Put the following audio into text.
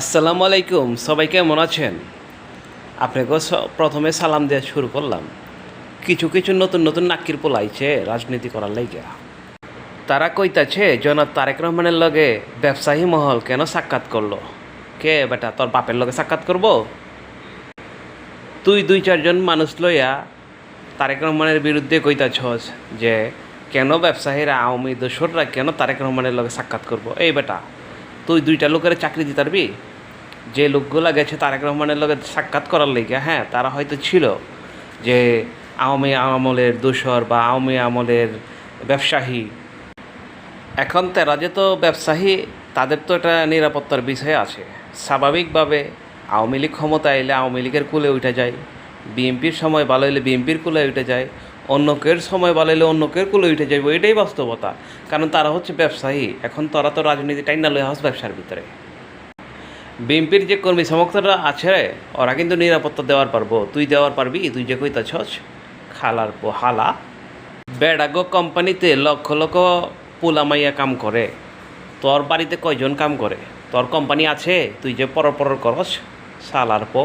আসসালামু আলাইকুম, সবাই কেমন আছেন? আপনাকে প্রথমে সালাম দেওয়া শুরু করলাম। কিছু কিছু নতুন নতুন নাক্কির পোলাইছে রাজনীতি করার লাইগা। তারা কইতাছে, জনাব তারেক রহমানের লগে ব্যবসায়ী মহল কেন সাক্ষাৎ করল? কে বেটা, তোর বাপের লগে সাক্ষাৎ করব? তুই দুই চারজন মানুষ লইয়া তারেক রহমানের বিরুদ্ধে কইতাছস যে, কেন ব্যবসায়ীরা আওয়ামী দোসররা কেন তারেক রহমানের লগে সাক্ষাৎ করব? এই বেটা তুই দুইটা লোকের চাকরি দিতে পারবি? যে লোকগুলা গেছে তারেক রহমানের লোকের সাক্ষাৎ করার লেগে হ্যাঁ তারা হয়তো ছিল যে আওয়ামী আমলের দোসর বা আওয়ামী আমলের ব্যবসায়ী। এখন তারা যে তো ব্যবসায়ী, তাদের তো একটা নিরাপত্তার বিষয় আছে। স্বাভাবিকভাবে আওয়ামী লীগ ক্ষমতা এলে আওয়ামী লীগের কুলে উঠে যায়। বিএনপির সময় ভালো বিএনপির কুলে উঠে যায় অন্য কের সময় ভালো হলে অন্য কের কুলে উঠে যাইব, এটাই বাস্তবতা। কারণ তারা হচ্ছে ব্যবসায়ী, এখন তারা তো রাজনীতি টাইনা লয়ে হাস ব্যবসার ভিতরে। বিএনপির যে কর্মী সমর্থকরা আছে, ওরা কিন্তু নিরাপত্তা দেওয়ার পারব, তুই দেওয়ার পারবি, তুই যে কইতা কইতাছস, খালার পো হালা। বেড়াগো কোম্পানিতে লক্ষ লক্ষ পোলামাইয়া কাম করে, তোর বাড়িতে কয়জন কাম করে? তোর কোম্পানি আছে, তুই যে পর পর করস, সালার পো।